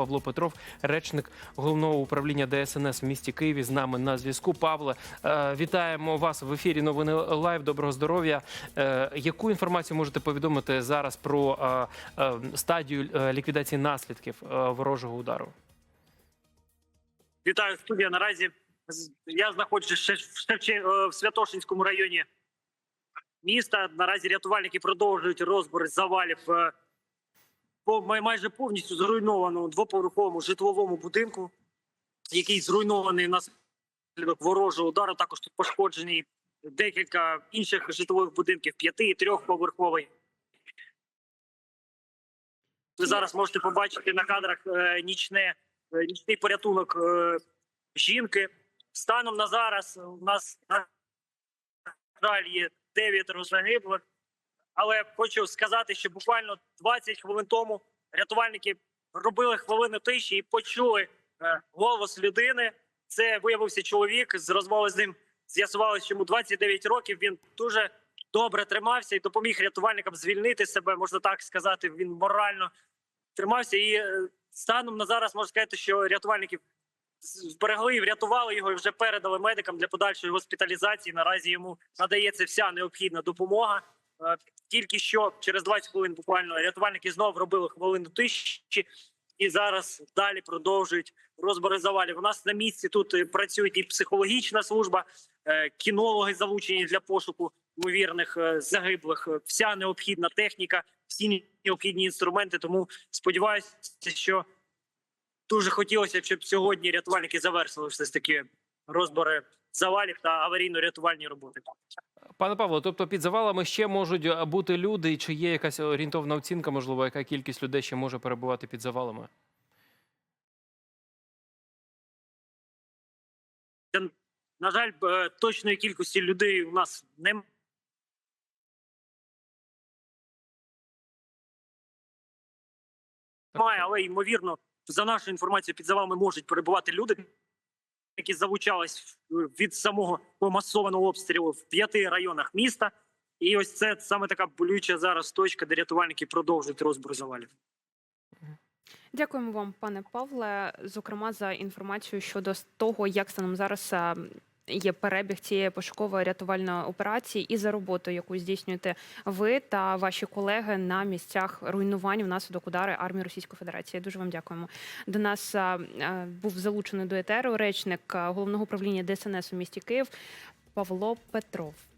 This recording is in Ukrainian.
Павло Петров, речник головного управління ДСНС в місті Києві. З нами на зв'язку. Павле, е, вітаємо вас в ефірі. Новини Лайв. Доброго здоров'я. Е, Яку інформацію можете повідомити зараз про е, стадію ліквідації наслідків ворожого удару? Вітаю студія. Наразі я знаходжуся в Святошинському районі міста. Наразі рятувальники продовжують розбори завалів майже повністю зруйнованому двоповерховому житловому будинку, який зруйнований внаслідок ворожого удару. Також тут пошкоджені декілька інших житлових будинків, п'яти і трьохповерховий. Ви зараз можете побачити на кадрах е, нічне, е, нічний порятунок е, жінки. Станом на зараз у нас на жаль є дев'ятеро загиблих. Але хочу сказати, що буквально 20 хвилин тому рятувальники робили хвилину тиші і почули е, голос людини. Це виявився чоловік. З розмови з ним з'ясувалося, що йому 29 років. Він дуже добре тримався і допоміг рятувальникам звільнити себе, можна так сказати. Він морально тримався. І е, станом на зараз можна сказати, що рятувальники зберегли і врятували його і вже передали медикам для подальшої госпіталізації. Наразі йому надається вся необхідна допомога. Тільки що через 20 хвилин буквально рятувальники знову робили хвилину тиші. І зараз далі продовжують розбори завалів. У нас на місці тут е, працює і психологічна служба, е, кінологи залучені для пошуку ймовірних е, загиблих. Вся необхідна техніка, всі необхідні інструменти. Тому сподіваюся, що дуже хотілося б, щоб сьогодні рятувальники завершили все ж таки розбори завалів та аварійно-рятувальні роботи. Пане Павло, тобто під завалами ще можуть е, бути люди, чи є якась орієнтовна оцінка, можливо, яка кількість людей ще може перебувати під завалами? На жаль, е, точної кількості людей у нас немає. Немає, але ймовірно, за нашою інформацією, під завалами можуть перебувати люди, які залучались від самого помасованого обстрілу в п'яти районах міста. І ось це саме така болюча зараз точка, де рятувальники продовжують розбір завалів. Дякуємо вам, пане Павле, зокрема за інформацію щодо того, як станом зараз а, є перебіг цієї пошукової рятувальної операції, і за роботу, яку здійснюєте ви та ваші колеги на місцях руйнувань внаслідок удари армії Російської Федерації. Дуже вам дякуємо. До нас а, а, був залучений до етеру речник головного управління ДСНС у місті Київ Павло Петров.